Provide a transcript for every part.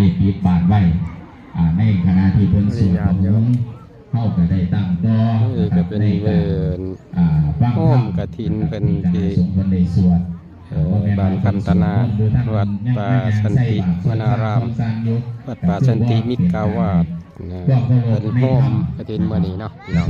ได้ปิดบาทไว้อ่าในขณะที่เพิ่นสวดของเข้าก็ได้ตั้งต่อนี่ก็เป็นเวินอ่าฟังโฮมกฐินเป็นที่สงฆ์เพิ่นได้สวดเอ่อบ้านคันตนาวัดป่าสันติวนาราม วัดป่าสันติมิตรกาวาสนะเป็นโฮมกฐินเมื่อนี้เนาะพี่น้อ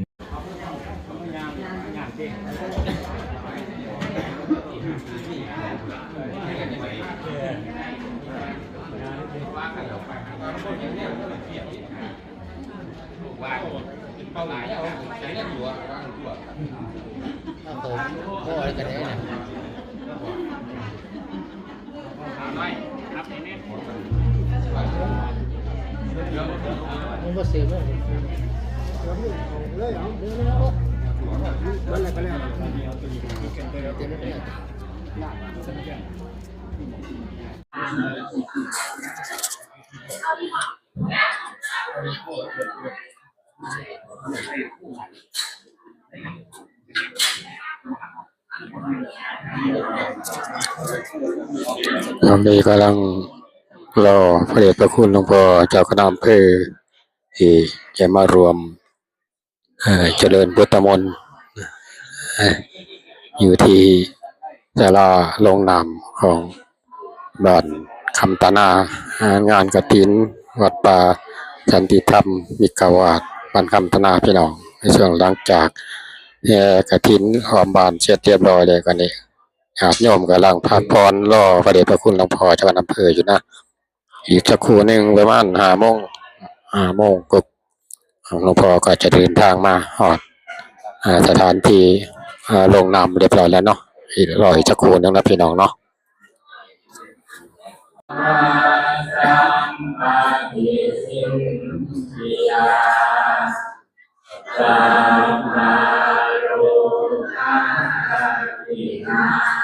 ง หรือเนาะว่าเป็นมันก็เสียเลยเลยเอาเดี๋ยวแล้วมันอะไรก็แล้วต อนนี้กำลังรอพระเดชพระคุณหลวงพ่อเจ้าคณะอำเภอที่จะมารวมเจริญพุทธมนต์อยู่ที่ศาลาลงนามของบ้านคำตานางานกฐิน วัดป่าสันติธรรมมิกาวาสบ้านคำตนาพี่น้องในช่วงหลังจากแห่กฐินหอมบานเสร็จเรียบร้อยเลยกันนี้ ญาติโยมกำลังพักผ่อนรอพระเดชพระคุณหลวงพ่อเจ้าคณะอำเภออยู่นะอีกสักครู่หนึ่งประมาณห้าโมงห้าโมงกุบหลวงพ่อก็จะเดินทางมาหอดสถานที่ลงนามเรียบร้อยแล้วเนาะอีกรออีกสักครู่นึงนะพี่น้องเนาะตมิตวานังเอตังสเมาวันตาอวิตเกตาวริตังวนันตุสัพเทกามารุเมจิริสกัตเตจันทริเกวิมา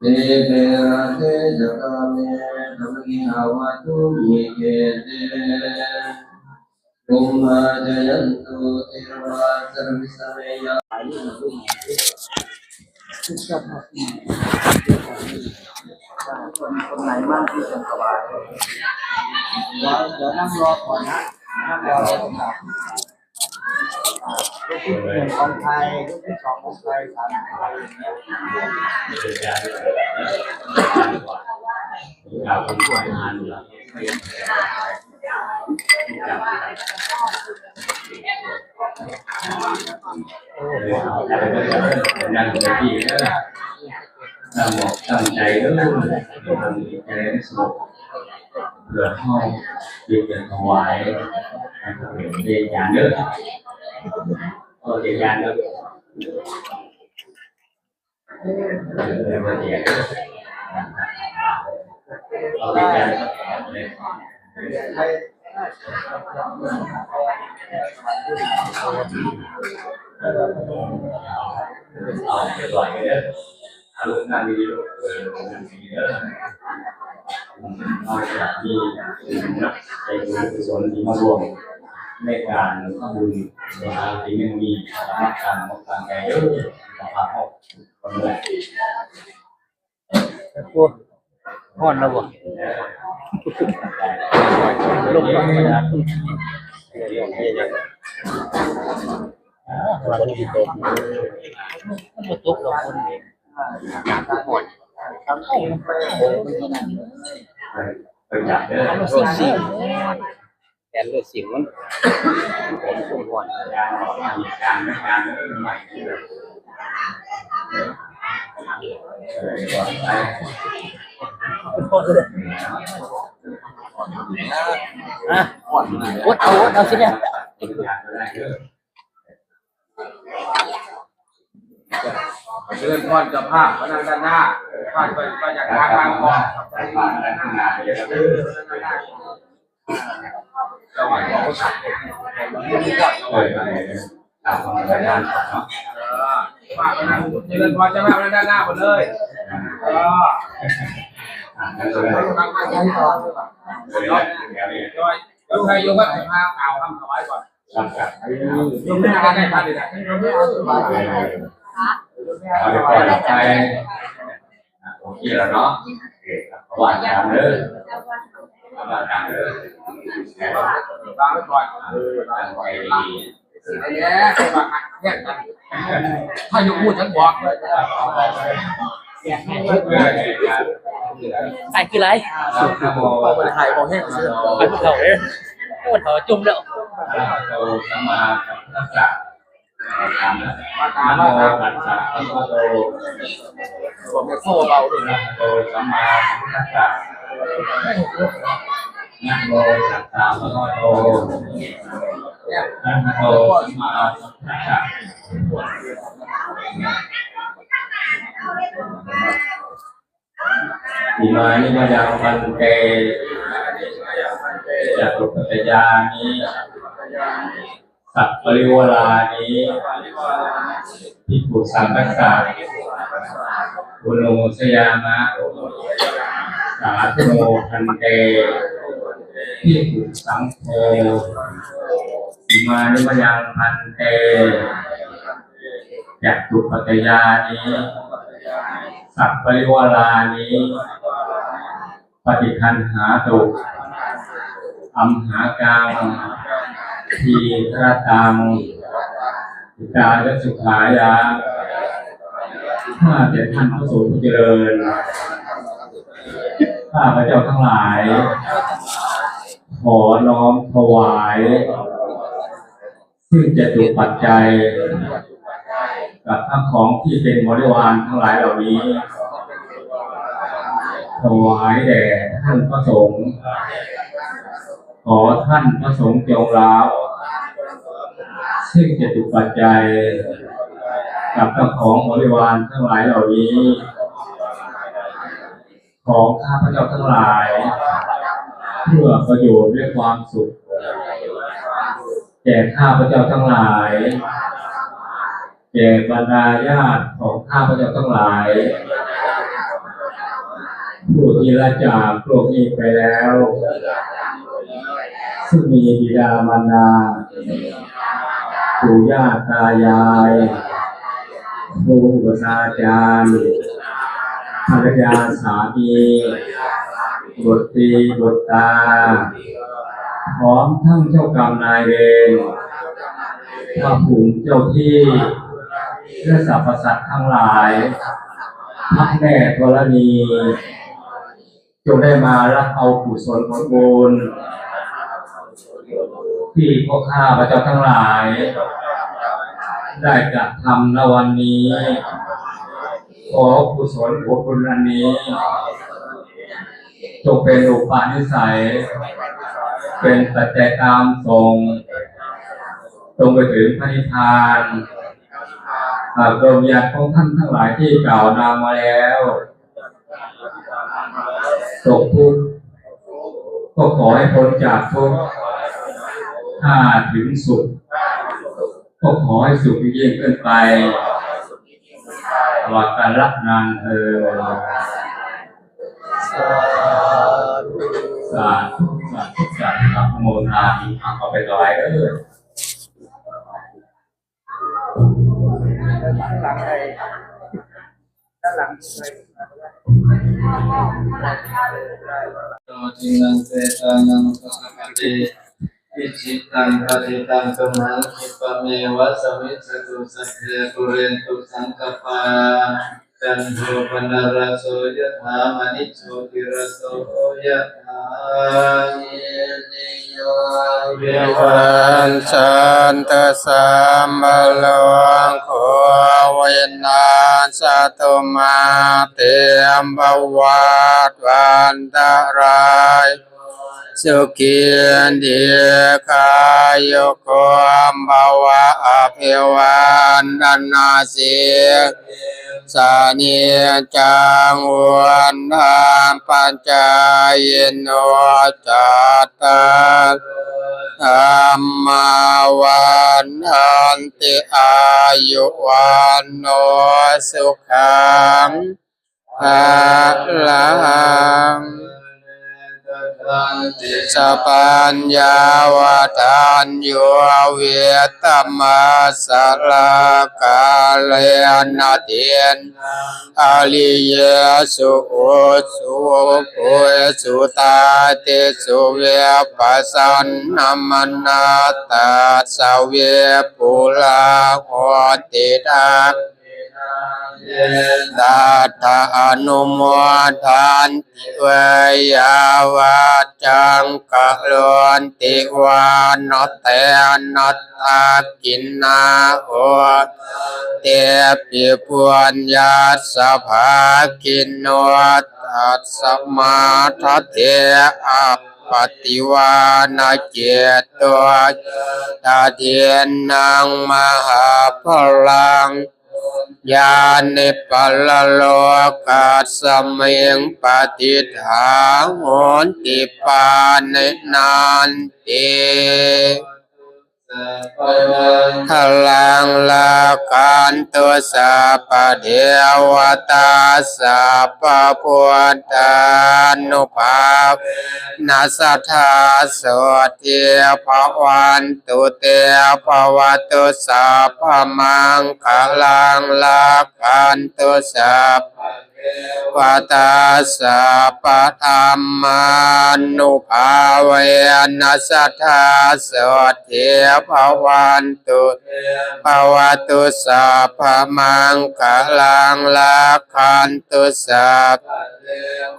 เตเประเตจกาเมธรรมกิหาวะตุมิเกเต Kumma jayantu tirva sarvisameya คนไหนมากที่จะสบายเดี๋ยวเดี๋ยวนั่งรอก่อนนะนั่งรอเลยครับลูก ที่หนึ่งของไทยลูกที่สองของไทยสามของไทยอย่างเงี้ยนั่งในที่นะตั้งหมอกตั้งใจเด้อทำใจให้สงบเพื่อห้องเรียนถวายนะครับเรียนอย่างเด้อ เออเรียนอย่างเด้อเรียนมาเรียนเอาเรียนอย่างเลยเอาไปปล่อยเด้ออาลูกงานดีๆลูกเออลูกงานดีๆเด้อนอกจากที่นักใจบุญกุศลที่มารวมในการทำบุญ ในทาที่ยังมีสามารถการมองการใจเยอะสภาพออกคนละพวกห่อนแล้วบ่ลงมาไม่ได้วันนี้ตกมันตกกับคนเองห่อนทำให้โอ้ยไปจับเด้อมันสิ่งสิ่งแอ นเลือดสิ่งมันผมคงห่อนการออกมีการไม่การใหม่เออว่าไปฮะวดเอาวดเอาสิเนี่ยอยากจะได้เด้อเชิญพรเจ้าภาพมานั่งด้านหน้าพาไปมาจากทางทางออกไปผ่าน ด้านข้างหน้าไปเลยครับเด้อจังหวัดของสัตว์เออตามความรายงานก่นเนาะมาไปนั่งเชิญพรจ้าภาพมานั่งด้านหน้าหมดเลยเอออ่านั่นเลยทางทางทางต่อเลยเนาะเดี๋ยวนี้โดยโดยใครยกว่าจะพากล่าวคำถวายก่อนรับกับยกไม่ได้ได้ท่านเลยนะเอาเดี๋ยวก่อนไปโอเคแล้วเนาะโอเคครับประวัติการเด้อ ประวัติการเด้อวางไว้ก่อนเออตั้งไว้ดีไอ้แย่ใครมาแยกกันถ้ายกพูดฉันบอกเลยไอ้คือไรนะโมเอาไปถ่ายบอกแห้งเสื้อไอ้พวกเขาเนี่ยพวกเขาจุ่มแล้วอะระหะโตสัมมาสัมพุทธัสสะถามนะมาตา นะโมตัสสะภะคะวะโตผมจะโซ่เบาด้วยอนะโตสัมมาสัมพุทธัสสะนะโมตัสสะภะคะวะโตเนี่ยอะระหะโตสัมาสัมพุทธัสสะอิมานิมยังพันเตจตุปัจจานิสัพปริวรานิภิกขุสังฆสาบุโนสยามะสาธุโมพันเต ภิกขุสังโฆอิมานิมยังพันเตจักตุปัจยานิสัพปริวารานิปฏิคันหาตุอัมหากังทีฆรตังอิกายสุขายาข้าแต่ท่านพระสงฆ์ผู้เจริญ ข้าพระเจ้าทั้งหลาย ขอน้อมถวาย ซึ่งจะถูกปัจจัย กับทั้งของที่เป็นบริวารทั้งหลายเหล่านี้ ถวายแด่ท่านพระสงฆ์ขอท่านพระสงฆ์จงรับซึ่งจะถูกปัจจัย กับเจ้าของบริวารทั้งหลายเหล่านี้ ของข้าพเจ้าทั้งหลาย เพื่อประโยชน์และความสุข แก่ข้าพเจ้าทั้งหลาย แก่บรรดาญาติของข้าพเจ้าทั้งหลายผู้ที่ละจากโลกนี้ไปแล้ว ซึ่งมีบิดามารดาปู่ย่าตายายครูอุปชาจารย์ภรรยาสามี บุตรีบุตรตา พร้อมทั้งเจ้ากรรมนายเวรพระภูมิเจ้าที่และสรรพสัตว์ทั้งหลายพระแม่ธรณีจงได้มารับเอากุศลผลบุญที่พวกข้าพระเจ้าทั้งหลาย ได้กระทำในวันนี้ ขอกุศลผลบุญอันนี้ จงเป็นอุปาณิสัย เป็นปัจจัยตามทรงตรงไปถึงพระนิพพานหากดวงวิญญาณของท่านทั้งหลายที่กล่าวนามมาแล้วตกทุกข์ก็ขอให้พ้นจากทุกข์ถ้าถึงสุข ก็ขอให้สุขยิ่งขึ้นไปตลอดการรับงานเธอ ญสาธุสาธุสาธุครับโมนามิเอาไปต่อไปเด้อหลังใครด้านหลังใครโตทินังเตตานังปะคะปะเตอิจิตังปฏิตังตุมหังคิปะเมวะสมิสตุสัพเพปุเรนตุสังกปา จันโทปนารโสยถามณิโชติรโสยถาเยยวิวิวันชันตสัมบลวังโควินาสตุมาเตมบวัตวันตรายสุขีดีกายโยโกมภาวะอภิวันนาสี สานิจังวันนานปัญจายโนจัตตาธรรมาวันทันติอายุวันโนสุขังภาลัง สัพพัญญาวทานโยเวตมาสลากาเลนะเทียนอริยสุอุสุปุสุตาเตสุเวปัสสันนมนาตาสเวปุลาโหติ ตาตาอนุโมทานติเวยาวาจังกะลวนติวานเตนัตตากินนาโอเตปิปุญญาสภากินโนตัสสมาทัเตอัปปติวานาเจตัวตาเทียนนางมหาพลัง ญาณิปัลโลกาสเมิงปฏิทาหนติปานินานติ พลังลาการตัวสัพเทวตาสัพพุทธานุภาพนาสัทธาสวดเทภวันตุเตภวตุสัพพมังคลังลาการตุสัพ ปตาสัพพธรรมานุภาเวนัสสัทธาสวดเทภวันตุภวตุสัพพมังคลังลาคันตุสัพ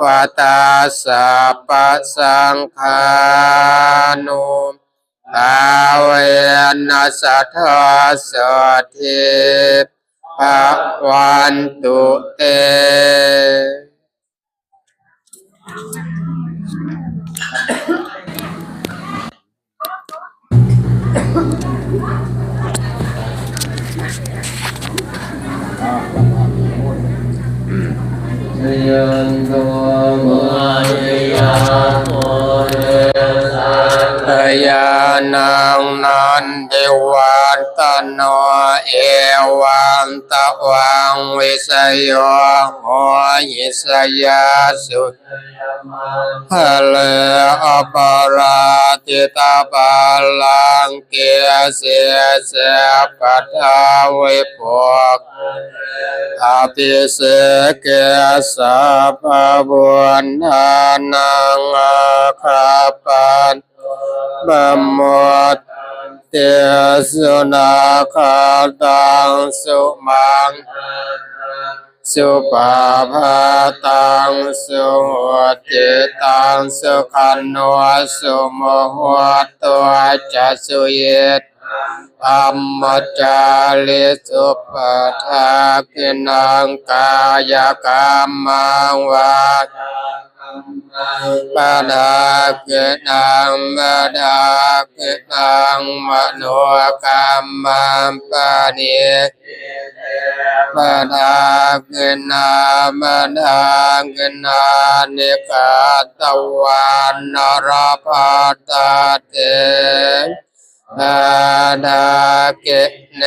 ปตาสัพพสังฆานุภาเวนัสสัทธาสวดเท ภวันตุเตชยันตัวมาริยาโมเรสั งพยานังนันเดวันตโนเอวันตะวังวิสยโยโหหิสยาสุฮะเลอปาราติตาบาลังเกีเสเสปัทาวิปกอาภิเสกสัพพบุญานังอาคาปัน บมดเตสุนาคาตังสุมังสุปาภาตังสุติตังสุขันโนสุโมโหตัวจัสุเยตอัมมจาลิสุปทากินังกายกรรมังวา ปะดาเกตังมะดาเกตังมโนกรรมปะเนปะดาเกนามะดาเกนาเนกาตวันนรพัตตาเตปะดาเกเน